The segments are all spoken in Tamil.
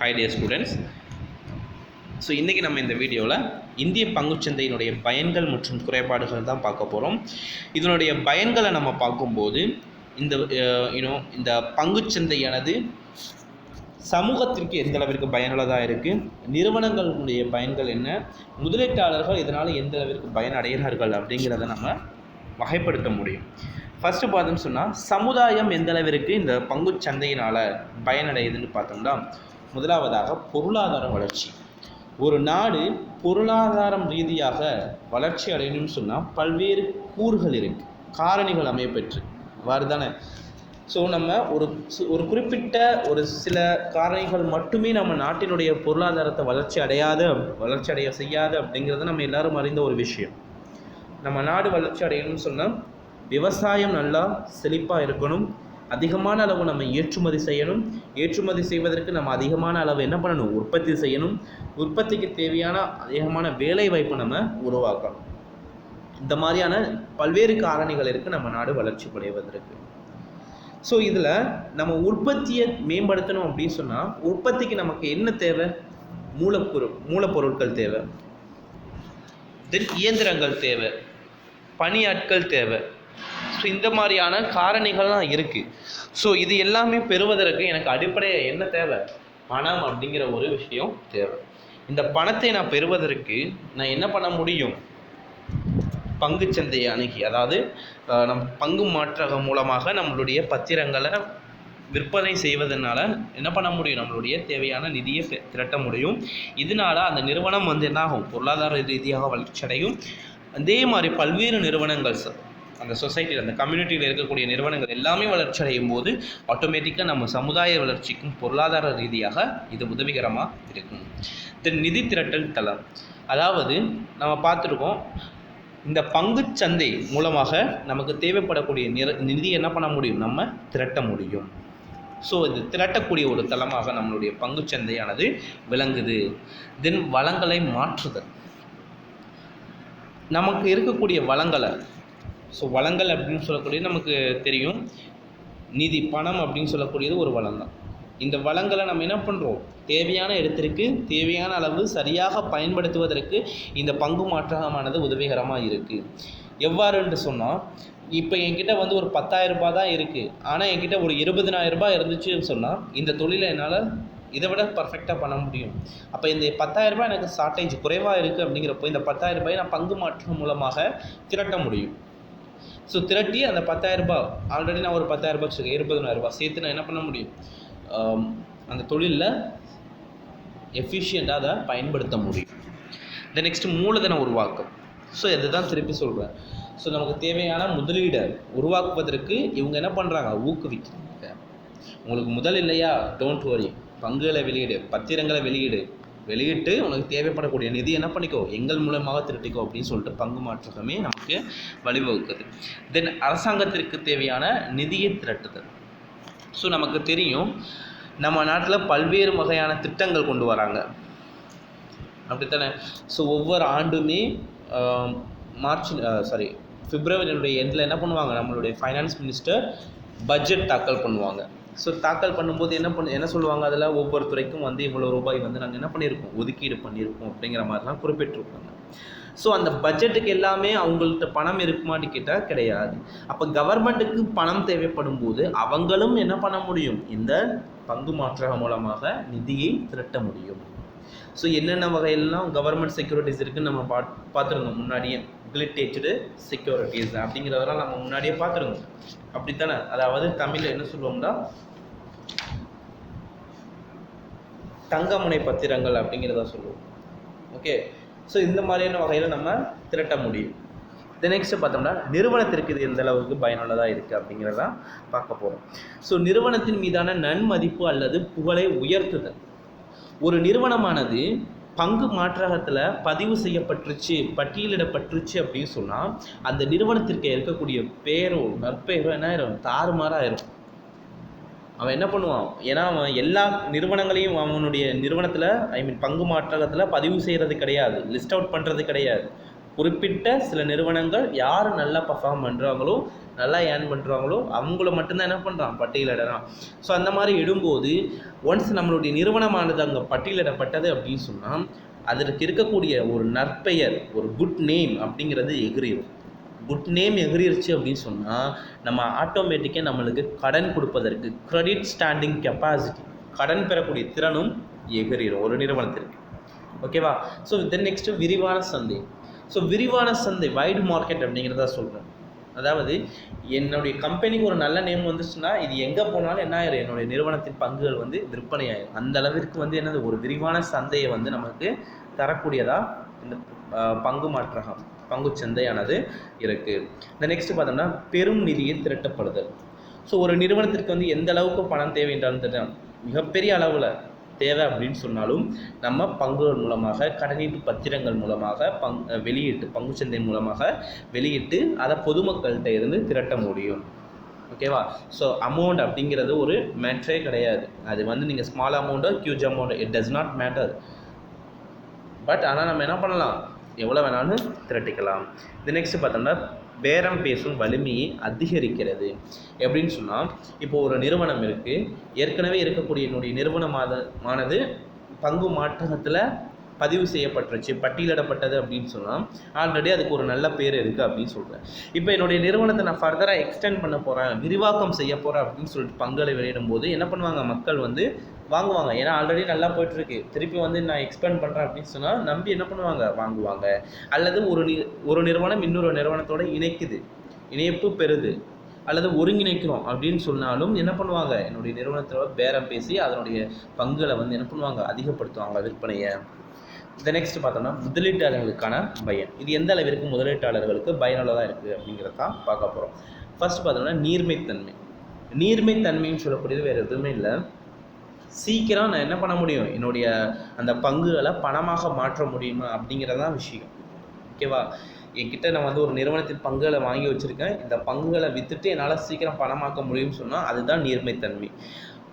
ஹை டே ஸ்டூடெண்ட்ஸ் ஸோ இன்றைக்கி நம்ம இந்த வீடியோவில் இந்திய பங்குச்சந்தையினுடைய பயன்கள் மற்றும் குறைபாடுகள் தான் பார்க்க போகிறோம் இதனுடைய பயன்களை நம்ம பார்க்கும்போது இந்த யூனோ இந்த பங்குச்சந்தையானது சமூகத்திற்கு எந்த அளவிற்கு பயனுள்ளதாக இருக்குது நிறுவனங்களுடைய பயன்கள் என்ன? முதலீட்டாளர்கள் இதனால் எந்த அளவிற்கு பயனடைகிறார்கள் அப்படிங்கிறத நம்ம வகைப்படுத்த முடியும். ஃபஸ்ட்டு பார்த்தோம்னு சொன்னால் சமுதாயம் எந்த அளவிற்கு இந்த பங்குச் சந்தையினால் பயனடையுதுன்னு பார்த்தோம்னா முதலாவதாக பொருளாதார வளர்ச்சி. ஒரு நாடு பொருளாதாரம் ரீதியாக வளர்ச்சி அடையணும்னு சொன்னால் பல்வேறு கூறுகள் இருக்குது காரணிகள் அமையப்பெற்று. அவ்வாறு தானே ஸோ நம்ம ஒரு ஒரு குறிப்பிட்ட ஒரு சில காரணிகள் மட்டுமே நம்ம நாட்டினுடைய பொருளாதாரத்தை வளர்ச்சி அடையாத வளர்ச்சி அடைய செய்யாது அப்படிங்கிறது நம்ம எல்லாரும் அறிந்த ஒரு விஷயம். நம்ம நாடு வளர்ச்சி அடையணும்னு சொன்னால் விவசாயம் நல்லா செழிப்பாக இருக்கணும். அதிகமான அளவு நம்ம ஏற்றுமதி செய்யணும். ஏற்றுமதி செய்வதற்கு நம்ம அதிகமான அளவு என்ன பண்ணணும்? உற்பத்தி செய்யணும். உற்பத்திக்கு தேவையான அதிகமான வேலை வாய்ப்பை நம்ம உருவாக்கணும். இந்த மாதிரியான பல்வேறு காரணிகள் இருக்குது நம்ம நாடு வளர்ச்சி அடைவதற்கு. ஸோ இதில் நம்ம உற்பத்தியை மேம்படுத்தணும் அப்படின்னு சொன்னால் உற்பத்திக்கு நமக்கு என்ன தேவை? மூலப்பொருள் மூலப்பொருட்கள் தேவை. தென் இயந்திரங்கள் தேவை. பணியாட்கள் தேவை. ஸோ இந்த மாதிரியான காரணிகள்லாம் இருக்குது ஸோ இது எல்லாமே பெறுவதற்கு எனக்கு அடிப்படையாக என்ன தேவை? பணம் அப்படிங்கிற ஒரு விஷயம் தேவை. இந்த பணத்தை நான் பெறுவதற்கு நான் என்ன பண்ண முடியும்? பங்குச்சந்தையை அணுகி அதாவது நம் பங்கு மாற்றகம் மூலமாக நம்மளுடைய பத்திரங்களை விற்பனை செய்வதனால என்ன பண்ண முடியும்? நம்மளுடைய தேவையான நிதியை திரட்ட முடியும். இதனால அந்த நிறுவனம் வந்து என்னாகும்? பொருளாதார ரீதியாக வளர்ச்சி அடையும் அதே மாதிரி பல்வேறு நிறுவனங்கள் அந்த சொசைட்டியில் அந்த கம்யூனிட்டியில் இருக்கக்கூடிய நிறுவனங்கள் எல்லாமே வளர்ச்சி அடையும் போது ஆட்டோமேட்டிக்காக நம்ம சமுதாய வளர்ச்சிக்கும் பொருளாதார ரீதியாக இது உதவிகரமாக இருக்கும். தென் நிதி திரட்டல் தளம். அதாவது நம்ம பார்த்துருக்கோம் இந்த பங்குச் சந்தை மூலமாக நமக்கு தேவைப்படக்கூடிய நிற நிதி என்ன பண்ண முடியும்? நம்ம திரட்ட முடியும். ஸோ இது திரட்டக்கூடிய ஒரு தளமாக நம்மளுடைய பங்குச் சந்தையானது விளங்குது. தென் வளங்களை மாற்றுதல். நமக்கு இருக்கக்கூடிய வளங்களை ஸோ வளங்கள் அப்படின்னு சொல்லக்கூடிய நமக்கு தெரியும். நிதி பணம் அப்படின்னு சொல்லக்கூடியது ஒரு வளம் தான் இந்த வளங்களை நம்ம என்ன பண்ணுறோம் தேவையான இடத்திற்கு தேவையான அளவு சரியாக பயன்படுத்துவதற்கு இந்த பங்கு மாற்றகமானது உதவிகரமாக இருக்குது எவ்வாறு என்று சொன்னால் இப்போ என்கிட்ட வந்து ஒரு 10000 ரூபாய் தான் இருக்குது ஆனால் என்கிட்ட ஒரு 20000 ரூபாய் இருந்துச்சுன்னு சொன்னால் இந்த தொழிலை என்னால் இதை விட பர்ஃபெக்டாக பண்ண முடியும். அப்போ இந்த 10000 ரூபாய் எனக்கு ஷார்ட்டேஜ் குறைவாக இருக்குது அப்படிங்கிறப்போ இந்த 10000 ரூபாயை நான் பங்கு மாற்றம் மூலமாக திரட்ட முடியும். ஸோ திரட்டி அந்த பத்தாயிரரூபா ஆல்ரெடி நான் ஒரு 10000 ரூபாய் வச்சுருக்கேன் இருபதனாயிரம் சேர்த்து நான் என்ன பண்ண முடியும்? அந்த தொழிலில் எஃபிஷியண்ட்டாக அதை பயன்படுத்த முடியும். இந்த நெக்ஸ்ட் மூலதன உருவாக்கம். ஸோ இதுதான் திருப்பி சொல்கிறேன் ஸோ நமக்கு தேவையான முதலீடை. உருவாக்குவதற்கு இவங்க என்ன பண்ணுறாங்க ஊக்குவிக்கிறாங்க. உங்களுக்கு முதல் இல்லையா? டோன்ட் வரி பங்குகளை வெளியீடு. பத்திரங்களை வெளியீடு. வெளியிட்டு உனக்கு தேவைப்படக்கூடிய நிதி என்ன பண்ணிக்கோ எங்கள் மூலமாக திரட்டிக்கோ அப்படின்னு சொல்லிட்டு பங்கு மாற்றமே நமக்கு வழிவகுக்குது. தென் அரசாங்கத்திற்கு தேவையான நிதியை திரட்டுதல். ஸோ நமக்கு தெரியும் நம்ம நாட்டில் பல்வேறு வகையான திட்டங்கள் கொண்டு வராங்க. அப்படித்தானே? ஸோ ஒவ்வொரு ஆண்டுமே மார்ச் சாரி பிப்ரவரியினுடைய எண்டில் என்ன பண்ணுவாங்க? நம்மளுடைய ஃபைனான்ஸ் மினிஸ்டர் பட்ஜெட் தாக்கல் பண்ணுவாங்க. ஸோ தாக்கல் பண்ணும்போது என்ன பண்ணு என்ன சொல்லுவாங்க அதில்? ஒவ்வொரு துறைக்கும் வந்து இவ்வளோ ரூபாய் வந்து நாங்கள் என்ன பண்ணியிருக்கோம் ஒதுக்கீடு பண்ணியிருக்கோம் அப்படிங்கிற மாதிரிலாம் குறிப்பிட்டிருப்பாங்க. ஸோ அந்த பட்ஜெட்டுக்கு எல்லாமே அவங்கள்ட்ட பணம் இருக்குமான்னு கேட்டால் கிடையாது. அப்போ கவர்மெண்ட்டுக்கு பணம் தேவைப்படும் போது அவங்களும் என்ன பண்ண முடியும்? இந்த பங்கு மாற்றகம் மூலமாக நிதியை திரட்ட முடியும். ஸோ என்னென்ன வகையெல்லாம் கவர்மெண்ட் செக்யூரிட்டிஸ் இருக்குன்னு நம்ம பா பார்த்துருந்தோம் முன்னாடியே. கிளிட்டேஜ்டு செக்யூரிட்டிஸ் அப்படிங்கிறதெல்லாம் நம்ம முன்னாடியே பார்த்துருந்தோம். அப்படித்தானே? அதாவது தமிழில் என்ன சொல்லுவோம்னா தங்கமுனை பத்திரங்கள் அப்படிங்கிறத சொல்லுவோம். ஓகே ஸோ இந்த மாதிரியான வகையில் நம்ம திரட்ட முடியும். இந்த நெக்ஸ்ட் பார்த்தோம்னா நிறுவனத்திற்கு இது எந்த அளவுக்கு பயனுள்ளதாக இருக்குது அப்படிங்கிறதான் பார்க்க போகிறோம் ஸோ நிறுவனத்தின் மீதான நன்மதிப்பு அல்லது புகழை உயர்த்துதல். ஒரு நிறுவனமானது பங்கு மாற்றகத்தில் பதிவு செய்யப்பட்டுருச்சு பட்டியலிடப்பட்டுருச்சு அப்படின்னு சொன்னால் அந்த நிறுவனத்திற்கு இருக்கக்கூடிய பேரோ நற்பெயரோ என்ன ஆயிரும்? தாறுமாறாயிரும். அவன் என்ன பண்ணுவான்? ஏன்னா அவன் எல்லா நிறுவனங்களையும் அவனுடைய நிறுவனத்தில் ஐ மீன் பங்கு மாற்றகத்தில் பதிவு செய்கிறது கிடையாது லிஸ்ட் அவுட் பண்ணுறது கிடையாது. குறிப்பிட்ட சில நிறுவனங்கள் யார் நல்லா பர்ஃபார்ம் பண்ணுறாங்களோ நல்லா ஏர்ன் பண்ணுறாங்களோ அவங்கள மட்டும்தான் என்ன பண்ணுறான் பட்டியலிடறான் ஸோ அந்த மாதிரி இடும்போது ஒன்ஸ் நம்மளுடைய நிறுவனமானது அங்கே பட்டியலிடப்பட்டது அப்படின்னு சொன்னால் அதற்கு இருக்கக்கூடிய ஒரு நற்பெயர் ஒரு குட் நேம் அப்படிங்கிறது எகிரிடும் குட் நேம் எகிரிருச்சு அப்படின்னு சொன்னால் நம்ம ஆட்டோமேட்டிக்காக நம்மளுக்கு கடன் கொடுப்பதற்கு கிரெடிட் ஸ்டாண்டிங் கெப்பாசிட்டி கடன் பெறக்கூடிய திறனும் எகிரிடும் ஒரு நிறுவனத்திற்கு. ஓகேவா ஸோ தென் நெக்ஸ்ட்டு விரிவான சந்தை. ஸோ விரிவான சந்தை வைடு மார்க்கெட் அப்படிங்கிறத சொல்கிறோம் அதாவது என்னுடைய கம்பெனிக்கு ஒரு நல்ல நேம் வந்துச்சுன்னா இது எங்கே போனாலும் என்ன ஆயிரும்? என்னுடைய நிறுவனத்தின் பங்குகள் வந்து விற்பனை ஆயிரும் அந்த அளவிற்கு வந்து என்னது? ஒரு விரிவான சந்தையை வந்து நமக்கு தரக்கூடியதாக இந்த பங்கு மாற்றகம் பங்கு சந்தையானது இருக்குது இந்த நெக்ஸ்ட் பார்த்தோம்னா பெரும் நிதியை திரட்டப்படுதல். ஸோ ஒரு நிறுவனத்திற்கு வந்து எந்த அளவுக்கு பணம் தேவை என்றாலும் தெரியும் மிகப்பெரிய அளவில் தேவை அப்படின்னு சொன்னாலும் நம்ம பங்குகள் மூலமாக கடனீட்டு பத்திரங்கள் மூலமாக பங் அஹ் வெளியிட்டு பங்குச்சந்தை மூலமாக வெளியிட்டு அதை பொதுமக்கள்கிட்ட இருந்து திரட்ட முடியும். ஓகேவா ஸோ அமௌண்ட் அப்படிங்கிறது ஒரு மேட்ரே கிடையாது. அது வந்து நீங்கள் ஸ்மால் அமௌண்ட்டோ huge அமௌண்ட்டோ it does not matter but ஆனால் நம்ம என்ன பண்ணலாம்? எவ்வளோ வேணாலும் திரட்டிக்கலாம். இது நெக்ஸ்ட் பார்த்தோம்னா பேரம் பேசும் வலிமையை அதிகரிக்கிறது. எப்படின்னு சொன்னால் இப்போ ஒரு நிறுவனம் இருக்குது ஏற்கனவே இருக்கக்கூடிய என்னுடைய நிறுவனமானது மானது பங்கு மாற்றத்தில் பதிவு செய்யப்பட்டுருச்சு பட்டியலிடப்பட்டது அப்படின்னு சொன்னால் ஆல்ரெடி அதுக்கு ஒரு நல்ல பேர் இருக்குது அப்படின்னு சொல்கிறேன் இப்போ என்னுடைய நிறுவனத்தை நான் ஃபர்தராக எக்ஸ்டெண்ட் பண்ண போகிறேன் விரிவாக்கம் செய்ய போகிறேன் அப்படின்னு சொல்லிட்டு பங்களை வெளியிடும் போது என்ன பண்ணுவாங்க மக்கள் வந்து வாங்குவாங்க. ஏன்னா ஆல்ரெடி நல்லா போயிட்டுருக்கு. திருப்பி வந்து நான் எக்ஸ்பேண்ட் பண்ணுறேன் அப்படின்னு சொன்னால் நம்பி என்ன பண்ணுவாங்க? வாங்குவாங்க. அல்லது ஒரு நி ஒரு நிறுவனம் இன்னொரு நிறுவனத்தோட இணைக்குது. இணைப்பு பெறுது. அல்லது ஒருங்கிணைக்கிறோம் அப்படின்னு சொன்னாலும் என்ன பண்ணுவாங்க? என்னுடைய நிறுவனத்தோட பேரம் பேசி அதனுடைய பங்குகளை வந்து என்ன பண்ணுவாங்க? அதிகப்படுத்துவாங்க விற்பனையை. இந்த நெக்ஸ்ட் பார்த்தோம்னா முதலீட்டாளர்களுக்கான பயன். இது எந்த அளவிற்கு முதலீட்டாளர்களுக்கு பயனுள்ளதாக இருக்குது அப்படிங்கிறத தான் பார்க்க போகிறோம் ஃபர்ஸ்ட் பார்த்தோம்னா நீர்மைத்தன்மை. நீர்மைத்தன்மைன்னு சொல்லக்கூடியது வேறு எதுவுமே இல்லை. சீக்கிரம் நான் என்ன பண்ண முடியும்? என்னுடைய அந்த பங்குகளை பணமாக மாற்ற முடியுமா? அப்படிங்கிறதான் விஷயம். ஓகேவா? என்கிட்ட நான் வந்து ஒரு நிறுவனத்தின் பங்குகளை வாங்கி வச்சுருக்கேன். இந்த பங்குகளை விற்றுட்டு என்னால் சீக்கிரம் பணமாக்க முடியும்னு சொன்னால் அதுதான் நீர்மைத்தன்மை.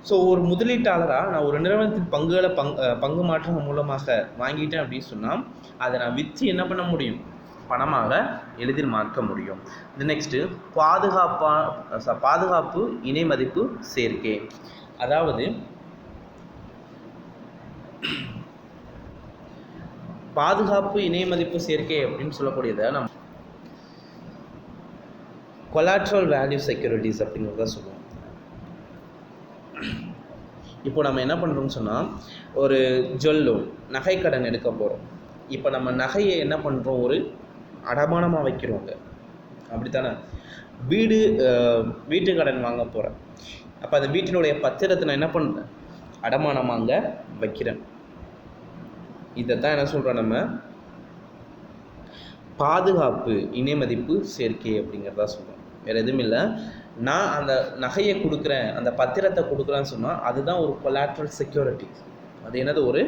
ஸோ ஒரு முதலீட்டாளராக நான் ஒரு நிறுவனத்தின் பங்குகளை பங் பங்கு மாற்றம் மூலமாக வாங்கிட்டேன் அப்படின்னு சொன்னால் அதை நான் விற்று என்ன பண்ண முடியும்? பணமாக எளிதில் மாற்ற முடியும். இது நெக்ஸ்ட்டு பாதுகாப்பா ச- பாதுகாப்பு இணை மதிப்பு சேர்க்கை. அதாவது பாதுகாப்பு இணை மதிப்பு சேர்க்கை அப்படின்னு சொல்லக்கூடியதை நம்ம கொலாட்ரல் வேல்யூ செக்யூரிட்டிஸ் அப்படிங்கிறத சொல்லுவோம். இப்போ நம்ம என்ன பண்ணுறோம்னு சொன்னால் ஒரு ஜுவல் லோன் நகை கடன் எடுக்க போகிறோம் இப்போ நம்ம நகையை என்ன பண்ணுறோம் ஒரு அடமானமாக வைக்கிறோங்க அப்படித்தானே? வீடு வீட்டு கடன் வாங்க போகிறேன் அப்போ அந்த வீட்டினுடைய பத்திரத்தை நான் என்ன பண்ணுறேன் அடமானமாக வைக்கிறேன். இதை தான் என்ன சொல்கிறோம் நம்ம? பாதுகாப்பு இணை மதிப்பு சேர்க்கை அப்படிங்கிறதா சொல்கிறோம் வேறு எதுவும் இல்லை. நான் அந்த நகையை கொடுக்குறேன் அந்த பத்திரத்தை கொடுக்குறேன்னு சொன்னால் அதுதான் ஒரு கொலாட்ரல் செக்யூரிட்டிஸ் அது என்னது? ஒரு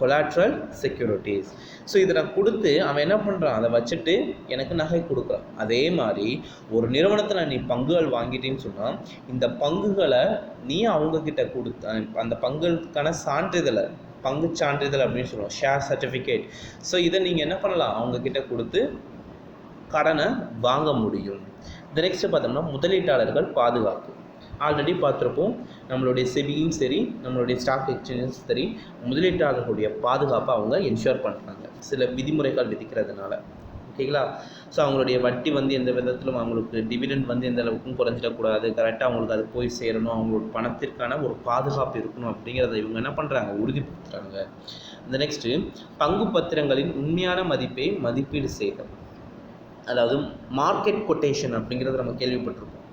கொலாட்ரல் செக்யூரிட்டிஸ் ஸோ இதை நான் கொடுத்து அவன் என்ன பண்ணுறான் அதை வச்சுட்டு எனக்கு நகை கொடுக்குறான். அதே மாதிரி ஒரு நிறுவனத்தில் நீ பங்குகள் வாங்கிட்டேன்னு சொன்னால் இந்த பங்குகளை நீ அவங்கக்கிட்ட கொடுத்த அந்த பங்குகளுக்கான சான்றிதழை பங்கு சான்றிதழ் அப்படின்னு சொல்லுவோம் ஷேர் சர்டிஃபிகேட் ஸோ இதை நீங்கள் என்ன பண்ணலாம்? அவங்கக்கிட்ட கொடுத்து கடனை வாங்க முடியும். இந்த நெக்ஸ்ட்டு பார்த்தோம்னா முதலீட்டாளர்கள் பாதுகாப்பு. ஆல்ரெடி பார்த்துருப்போம் நம்மளுடைய செபியும் சரி நம்மளுடைய ஸ்டாக் எக்ஸ்சேஞ்சும் சரி முதலீட்டாளர்களுடைய பாதுகாப்பை அவங்க என்ஷூர் பண்ணுறாங்க சில விதிமுறைகள் விதிக்கிறதுனால. ஓகேங்களா? ஸோ அவங்களுடைய வட்டி வந்து எந்த விதத்திலும் அவங்களுக்கு டிவிடெண்ட் வந்து எந்த அளவுக்கும் குறைஞ்சிடக்கூடாது. கரெக்டாக அவங்களுக்கு அது போய் சேரணும். அவங்களோட பணத்திற்கான ஒரு பாதுகாப்பு இருக்கணும் அப்படிங்கிறத இவங்க என்ன பண்ணுறாங்க உறுதிப்படுத்துகிறாங்க இந்த நெக்ஸ்ட்டு பங்கு பத்திரங்களின் உண்மையான மதிப்பை மதிப்பீடு செய்தல். அதாவது மார்க்கெட் கொட்டேஷன் அப்படிங்கிறத நம்ம கேள்விப்பட்டிருப்போம்.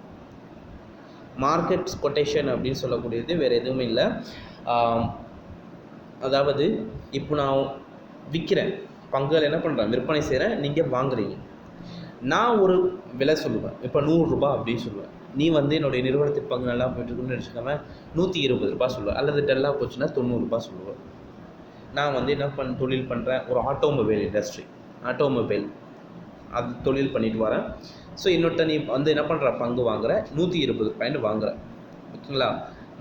மார்க்கெட் கொட்டேஷன் அப்படின்னு சொல்லக்கூடியது வேறு எதுவுமே இல்லை. அதாவது இப்போ நான் விற்கிறேன் பங்குகள் என்ன பண்ணுறேன் விற்பனை செய்கிறேன் நீங்கள் வாங்குறீங்க. நான் ஒரு விலை சொல்லுவேன். இப்போ நூறுரூபா அப்படின்னு சொல்லுவேன். நீ வந்து என்னுடைய நிறுவனத்தின் பங்கு நல்லா போயிட்டுருக்குன்னு வச்சுக்கோங்க நூற்றி இருபது ரூபா சொல்லுவேன். அல்லது டல்லாக போச்சுன்னா தொண்ணூறுரூபா சொல்லுவேன். நான் வந்து என்ன பண் தொழில் பண்ணுறேன் ஒரு ஆட்டோமொபைல் இண்டஸ்ட்ரி ஆட்டோமொபைல் அது தொழில் பண்ணிட்டு வரேன். ஸோ இன்னொருத்த நீ வந்து என்ன பண்ணுற பங்கு வாங்குற. நூற்றி இருபது ரூபாய்னு வாங்குற. ஓகேங்களா?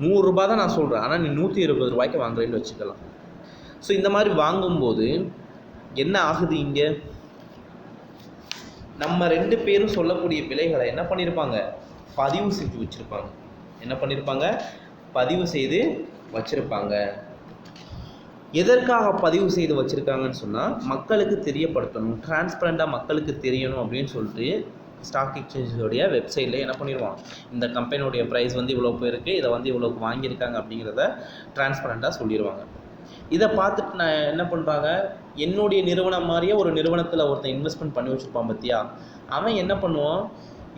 நூறுரூபா தான் நான் சொல்கிறேன் ஆனால் நீ நூற்றி இருபது ரூபாய்க்கு வாங்குறேன்னு வச்சுக்கலாம். ஸோ இந்த மாதிரி வாங்கும்போது என்ன ஆகுது இங்கே? நம்ம ரெண்டு பேரும் சொல்லக்கூடிய விலைகளை என்ன பண்ணியிருப்பாங்க பதிவு செஞ்சு வச்சுருப்பாங்க. என்ன பண்ணியிருப்பாங்க பதிவு செய்து வச்சுருப்பாங்க. எதற்காக பதிவு செய்து வச்சுருக்காங்கன்னு சொன்னால் மக்களுக்கு தெரியப்படுத்தணும். டிரான்ஸ்பரண்ட்டாக மக்களுக்கு தெரியணும் அப்படின்னு சொல்லிட்டு ஸ்டாக் எக்ஸ்சேஞ்சோடைய வெப்சைட்டில் என்ன பண்ணிடுவான் இந்த கம்பெனியோடைய ப்ரைஸ் வந்து இவ்வளோ போயிருக்கு இதை வந்து இவ்வளோக்கு வாங்கியிருக்காங்க அப்படிங்கிறத டிரான்ஸ்பரண்ட்டாக சொல்லிடுவாங்க இதை பார்த்துட்டு நான் என்ன பண்ணுறாங்க என்னுடைய நிறுவனம் மாதிரியே ஒரு நிறுவனத்தில் ஒருத்தன் இன்வெஸ்ட்மெண்ட் பண்ணி வச்சுருப்பான் பார்த்தியா அவன் என்ன பண்ணுவான்?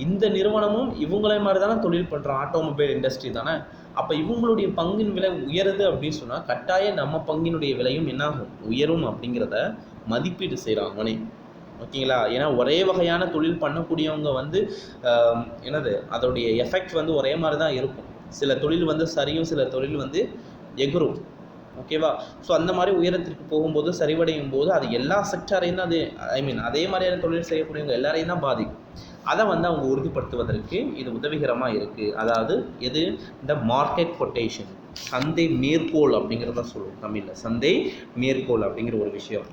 இந்த நிறுவனமும் இவங்களே மாதிரி தானே தொழில் பண்ணுறான் ஆட்டோமொபைல் இண்டஸ்ட்ரி தானே? அப்போ இவங்களுடைய பங்கின் விலை உயருது அப்படின்னு சொன்னால் கட்டாயம் நம்ம பங்கினுடைய விலையும் என்னாகும்? உயரும் அப்படிங்கிறத மதிப்பீடு செய்கிறான் அவனே. ஓகேங்களா? ஏன்னா ஒரே வகையான தொழில் பண்ணக்கூடியவங்க வந்து என்னது? அதோடைய எஃபெக்ட் வந்து ஒரே மாதிரி தான் இருக்கும். சில தொழில் வந்து சரியும் சில தொழில் வந்து எகுரும் ஓகேவா ஸோ அந்த மாதிரி உயரத்திற்கு போகும்போது சரிவடையும் போது அது எல்லா செக்டாரையும் தான் அது ஐ மீன் அதே மாதிரியான தொழில் செய்யக்கூடியவங்க எல்லாரையும் தான் பாதிக்கும். அதை வந்து அவங்க உறுதிப்படுத்துவதற்கு இது உதவிகரமாக இருக்குது அதாவது எது? இந்த மார்க்கெட் கொட்டேஷன் சந்தை மேற்கோள் அப்படிங்கிறத சொல்லுவோம் தமிழில். சந்தை மேற்கோள் அப்படிங்கிற ஒரு விஷயம்.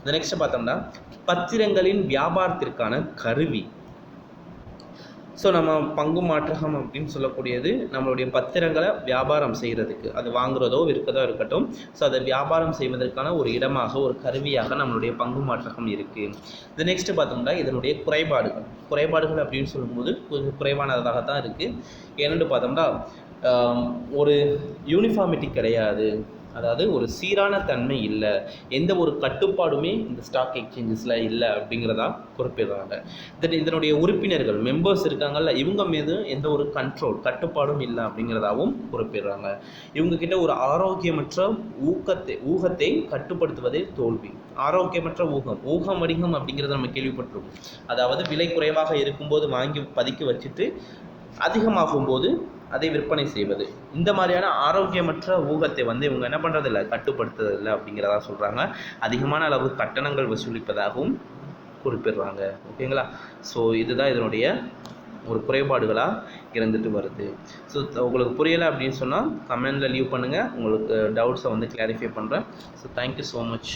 இந்த நெக்ஸ்ட் பார்த்தோம்னா பத்திரங்களின் வியாபாரத்திற்கான கருவி. ஸோ நம்ம பங்கு மாற்றகம் அப்படின்னு சொல்லக்கூடியது நம்மளுடைய பத்திரங்களை வியாபாரம் செய்கிறதுக்கு அது வாங்குறதோ விற்கிறதோ இருக்கட்டும். ஸோ அதை வியாபாரம் செய்வதற்கான ஒரு இடமாக ஒரு கருவியாக நம்மளுடைய பங்கு மாற்றகம் இருக்குது இது நெக்ஸ்ட்டு பார்த்தோம்னா இதனுடைய குறைபாடுகள். குறைபாடுகள் அப்படின்னு சொல்லும்போது கொஞ்சம் குறைவானதாக தான் இருக்குது என்னென்னு பார்த்தோம்னா ஒரு யூனிஃபார்மிட்டி கிடையாது. அதாவது ஒரு சீரான தன்மை இல்லை. எந்த ஒரு கட்டுப்பாடுமே இந்த ஸ்டாக் எக்ஸ்சேஞ்சஸில் இல்லை அப்படிங்கிறதா குறிப்பிடுறாங்க. தென் இதனுடைய உறுப்பினர்கள் மெம்பர்ஸ் இருக்காங்கல்ல இவங்க மீது எந்த ஒரு கண்ட்ரோல் கட்டுப்பாடும் இல்லை அப்படிங்கிறதாவும் குறிப்பிடுறாங்க. இவங்க கிட்ட ஒரு ஆரோக்கியமற்ற ஊக்கத்தை ஊகத்தை கட்டுப்படுத்துவதே தோல்வி. ஆரோக்கியமற்ற ஊகம் ஊகம் வடிகம் அப்படிங்கிறத நம்ம கேள்விப்பட்டிருக்கோம். அதாவது விலை குறைவாக இருக்கும்போது வாங்கி பதுக்கி வச்சுட்டு அதிகமாகும் போது அதை விற்பனை செய்வது. இந்த மாதிரியான ஆரோக்கியமற்ற ஊகத்தை வந்து இவங்க என்ன பண்ணுறதில்ல கட்டுப்படுத்துறதில்லை அப்படிங்கிறதா சொல்கிறாங்க அதிகமான அளவு கட்டணங்கள் வசூலிப்பதாகவும் குறிப்பிடுறாங்க. ஓகேங்களா? ஸோ இதுதான் இதனுடைய ஒரு குறைபாடுகளாக இருந்துட்டு வருது. ஸோ உங்களுக்கு புரியலை அப்படின்னு சொன்னால் கமெண்டில் லீவ் பண்ணுங்கள் உங்களுக்கு டவுட்ஸை வந்து கிளாரிஃபை பண்ணுறேன் ஸோ தேங்க்யூ ஸோ மச்